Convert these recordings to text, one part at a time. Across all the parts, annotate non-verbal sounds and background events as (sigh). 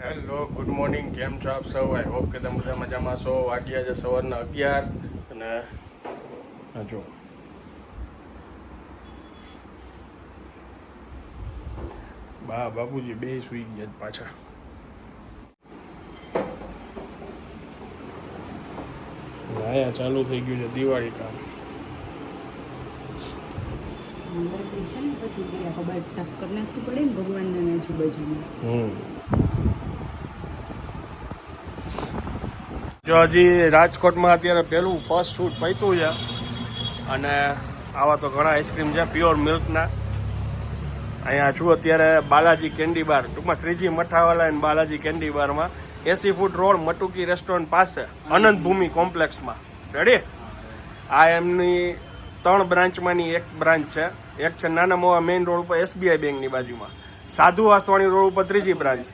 Hello good morning કેમ છો આપ સૌ? આઈ હોપ કે તમે બધા મજામાં છો. વાગ્યા છે સવારના અગિયાર અને જો બા બાપુજી બે સુઈ ગયા પાછા. આયા ચાલુ થઈ ગયું છે દિવાળી કામ. પછી ખબર સાફ કરી નાખવું પડે ને ભગવાનના આજુબાજુમાં હમ. જો હજી રાજકોટમાં અત્યારે પહેલું ફર્સ્ટ શૂટ પૈતું છે. અને આવા તો ઘણા આઈસ્ક્રીમ છે પ્યોર મિલ્કના અહીંયા છું અત્યારે બાલાજી કેન્ડી બાર ટૂંકમાં શ્રીજી મઠાવાલા અને બાલાજી કેન્ડી બારમાં એસી ફૂટ રોડ મટુકી રેસ્ટોરન્ટ પાસે અનંતભૂમિ કોમ્પ્લેક્સમાં. રેડી આ એમની ત્રણ બ્રાન્ચમાંની એક બ્રાન્ચ છે. એક છે નાના મોવા મેઇન રોડ ઉપર એસબીઆઈ બેંકની બાજુમાં. સાધુ વાસવાણી રોડ ઉપર ત્રીજી બ્રાન્ચ.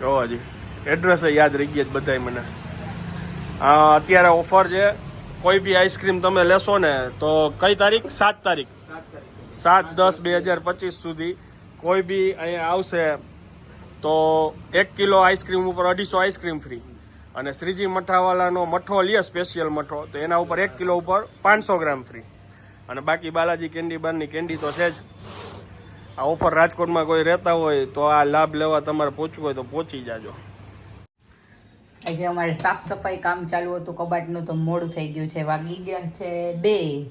જો હજી. એડ્રેસ યાદ રહી ગયા બધા મને. અત્યારે ઓફર છે, કોઈ બી આઈસ્ક્રીમ તમે લેશો ને, તો કઈ તારીખ? સાત તારીખ. સાત દસ બે હજાર પચીસ સુધી કોઈ બી અહીંયા આવશે, તો એક કિલો આઈસ્ક્રીમ ઉપર અઢીસો આઈસ્ક્રીમ ફ્રી અને શ્રીજી મઠાવાલાનો મઠો લે સ્પેશિયલ મઠો, તો એના ઉપર એક કિલો ઉપર પાંચસો ગ્રામ ફ્રી અને બાકી બાલાજી કેન્ડી બારની કેન્ડી તો છે જ. આ ઓફર રાજકોટમાં કોઈ રહેતા હોય, તો આ લાભ લેવા તમારે પહોંચવું હોય તો પહોંચી જાજો. આજે અમારે સાફ સફાઈ કામ ચાલુ હતું કબાટનું તો મોડું થઈ ગયું છે. વાગી ગયા છે બે.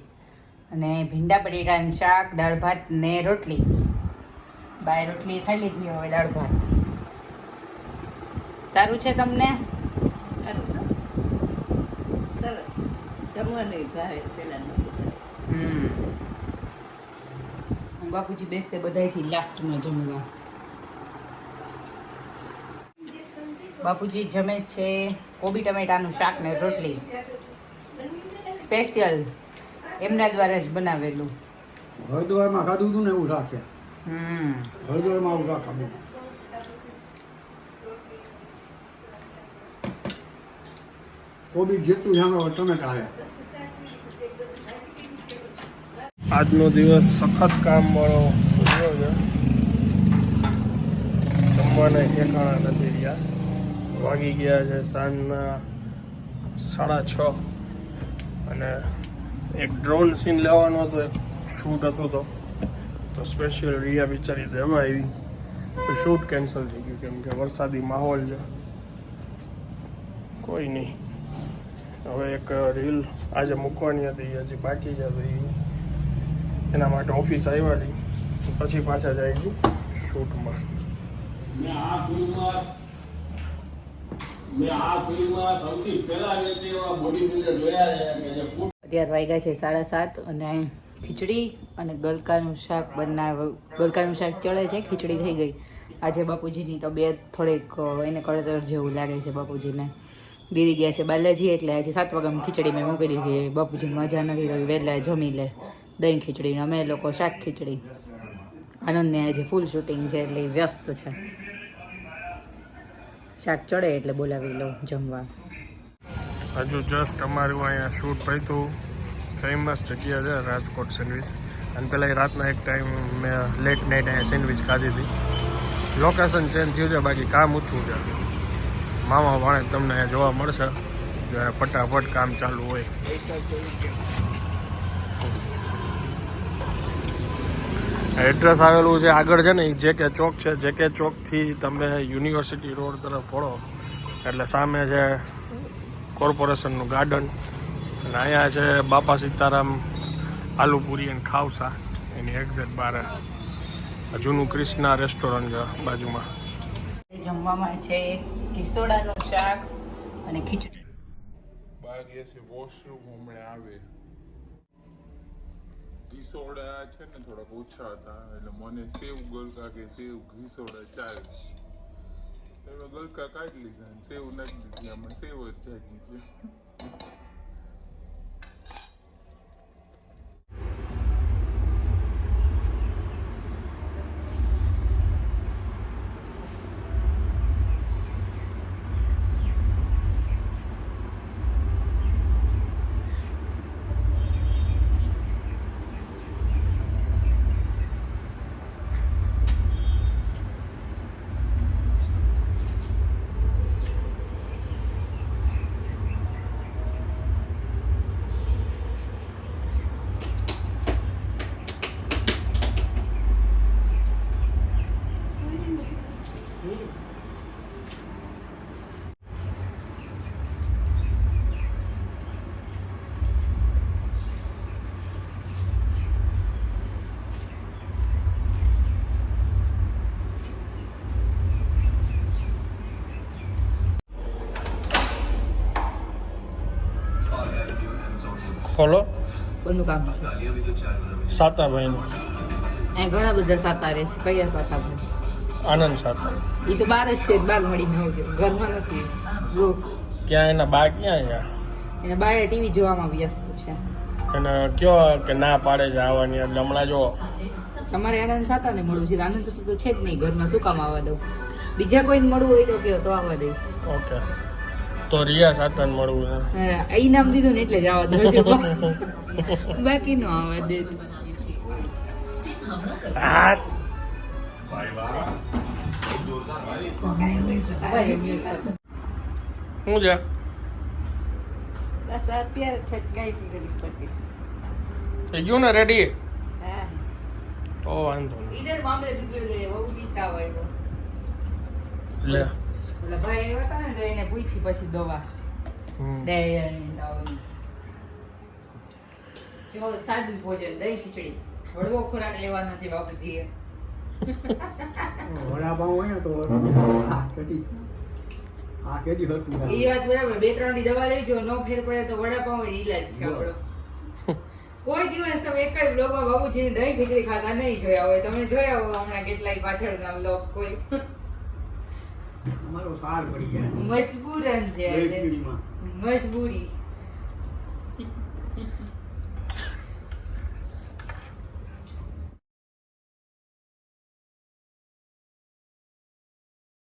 અને ભીંડા બટેટાનું શાક દાળ ભાત ને રોટલી. બાય રોટલી ખાઈ લીધી હવે દાળ ભાત. સારું છે તમને? સારું સર સરસ. જમવાનું ભાવે પેલા હમ. બાપુજી બેસશે બધાયથી લાસ્ટમાં જમવા. બાપુજી જમે છે. કોબી ટમેટાનું શાક ને રોટલી. સ્પેશિયલ એમના દ્વારા જ બનાવેલું. હરિદ્વારમાં ખાધું હતું ને એવું રાખ્યા હમ. હરિદ્વારમાં આવું રાખા કોબી જેટલું જાણો ટમેટા આવ્યા આજનો દિવસ સખત કામ વાળો રહ્યો છે. જમવાના ઠેકાણા નથી રહ્યા. વાગી ગયા છે સાંજના સાડા છ. અને એક ડ્રોન સીન લેવાનો હતો, એક શૂટ હતું તો. તો સ્પેશિયલ રિયા બિચારી એમાં આવી. શૂટ કેન્સલ થઈ ગયું, કેમ કે વરસાદી માહોલ છે. કોઈ નહીં. હવે એક રીલ આજે મૂકવાની હતી, હજી બાકી છે એના માટે ઓફિસ આવ્યા હતી પછી પાછા જાય છે શૂટમાં મેં આ ફિલ્મમાં છે વાગ્યા છે સાડા સાત અને ખીચડી અને ગલકાનું શાક બનાવ ગલકાનું શાક ચડે છે ખીચડી થઈ ગઈ. આજે બાપુજીની તબિયત થોડીક અ, એને કળતર જેવું લાગે છે બાપુજીને. ગીરી ગયા છે બાલાજી એટલે આજે સાત વાગ્યામાં ખીચડી મેં મૂકી દીધી. બાપુજીને મજા નથી રહી વહેલા જમી લે. દહીં ખીચડી અમે લોકો શાક ખીચડી. આનંદને આજે ફૂલ શૂટિંગ છે એટલે વ્યસ્ત છે. શાક ચડે એટલે બોલાવી લઉં જમવા. હજુ જસ્ટ અમારું અહીંયા શૂટ થયું હતું. ફેમસ જગ્યા છે, રાજકોટ સેન્ડવિચ અને પહેલાં રાતના એક ટાઈમ મેં લેટ નાઇટ અહીંયા સેન્ડવિચ ખાધી હતી. લોકેશન ચેન્જ થયું છે, બાકી કામ ઓછું છે. મામા ભાણે તમને અહીંયા જોવા મળશે. ફટાફટ કામ ચાલુ હોય. એડ્રેસ આવેલું છે આગળ છે ને એ જે કે ચોક છે જે કે ચોકથી તમે યુનિવર્સિટી રોડ તરફ વળો. એટલે સામે છે કોર્પોરેશનનું ગાર્ડન. અને અહીંયા છે બાપા સીતારામ આલુપુરી અને ખાવસા. એની એક્ઝેક્ટ બારે. જૂનું ક્રિષ્ના રેસ્ટોરન્ટ છે બાજુમાં. જમવામાં છે કિસોડાનું શાક અને ખીચડી. બાર દિવસે વોશરૂમ હમણાં આવે. ઘીસોડા છે ને થોડાક ઓછા હતા, એટલે મને સેવ ગલકા કે સેવ ઘીસોડા ચાલે તમે ગલકા કાઢી લીધા સેવ નાખી દીધી. આમાં સેવ જ જાજી છે. ખોલો. કોનું કામ છે સાતાભાઈનું. અહીં ઘણા બધા સાતા રહે છે. કયા સાતા ભાઈ આનંદ સાતા. એ તો બાર જ છે બાર મળીને આવજો ઘરમાં નથી. જો. ક્યાં એના બા ક્યાં છે? એને બારે ટીવી જોવામાં વ્યસ્ત છે. અને કયો કે ના પાડે છે આવવાની એટલે હમણાં જો. તમારે આનંદ સાતાને મળવું છે. આનંદ સાતા તો છે જ નહીં ઘરમાં. શું કામ આવવા દઉં? બીજા કોઈને મળવું હોય તો કયો તો આવવા દઈશ. ઓકે. તો રિયા સાતન મળવું છે. નામ દીધું ને એટલે જ દઉં (laughs) બાકી નો આવે દે. હા. શું બસ અત્યારે ઠટકાઈ હતી ગલી પડતી થઈ ગયું ને રેડી હા. તો વાંધો ઈધર મામલે બિગડ ગયે બહુ ચિંતા હોય લે. ઓલા ભાઈ આવ્યા હતા ને તો એને પૂછી પછી દવા ડાયરિયાની દવાની. જો સાદું ભોજન દહીં ખીચડી હળવો ખોરાક લેવાનો છે બાપુજીએ વડાપાઉં હોય ને તો આ આ કેદી હતું એ વાત બરાબર બે ત્રણ દી દવા લેજો નો ફેર પડે તો વડાપાઉં ઈલાજ છે આપણો કોઈ દિવસ તમે એક જ બ્લોગમાં બાબુજીને દહીં ખીચડી ખાતા નહીં જોયા હોય તમે જોયા હોય હમણાં કેટલાય પાછળના બ્લોગ કોઈ અમારો સાર પડી ગયા. મજબૂરન છે. મજબૂરી.